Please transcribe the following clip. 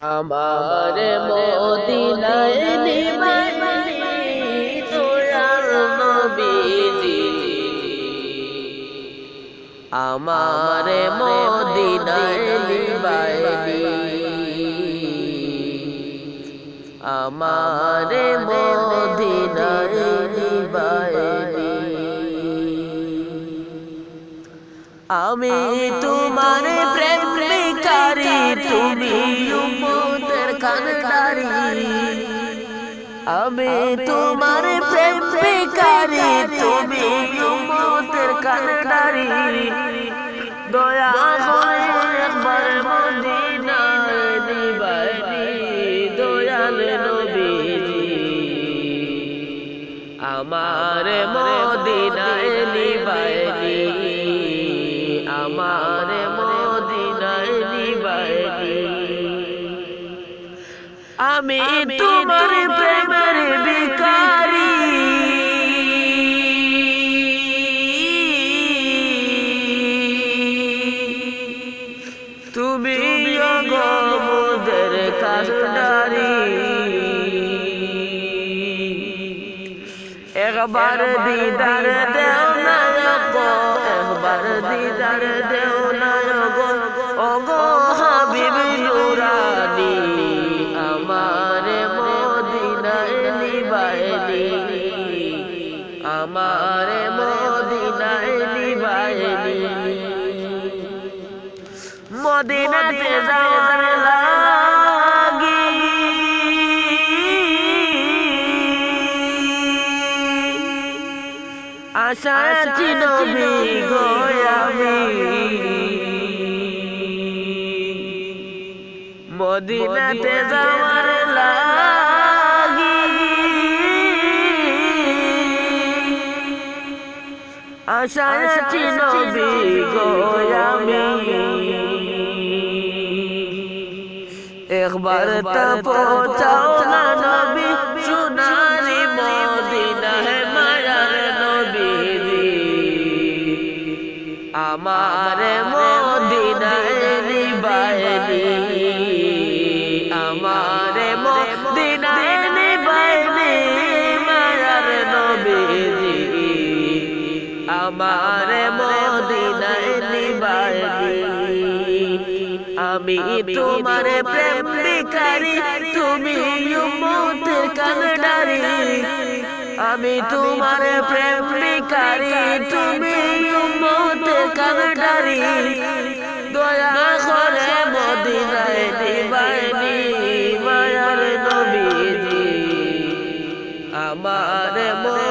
আমার মদিনায় নবীজি। আমার মদিনায় আমার মদিনায় আমি তোমার প্রেম প্রেম বিকারি তুমি। উম্মতের আমি তোমার প্রেম বিকারি তুমি উম্মতের কানদারি দয়া করে একবার মদিনায় নিবানি দয়াল নবীজি। আমার মদিনায় নিবানি আমার আমি তোমার প্রেমের বিকারি তুমি অগমদের কাজদারি একবার দিদার দেও না একবার দিদার দেও না আমার মদিনায় নিবাইনি মদিনাতে যাওয়ার লাগি। আশা গো আমি। মদিনাতে যাওয়ার আশা আছি নবী গো একবার তো পৌঁছাও না নবী সোনারি মদিনা হে মায়ার নবী আমার আমার আমার মদিনায় আমি তোমার প্রেম বিকারি তুমি কানডারি। আমি তোমার প্রেম বিকারি তুমি উম্মতের কানডারি। দয়া করে মদিনায় দিবাইনি মায়ার নবীজি। আমার মন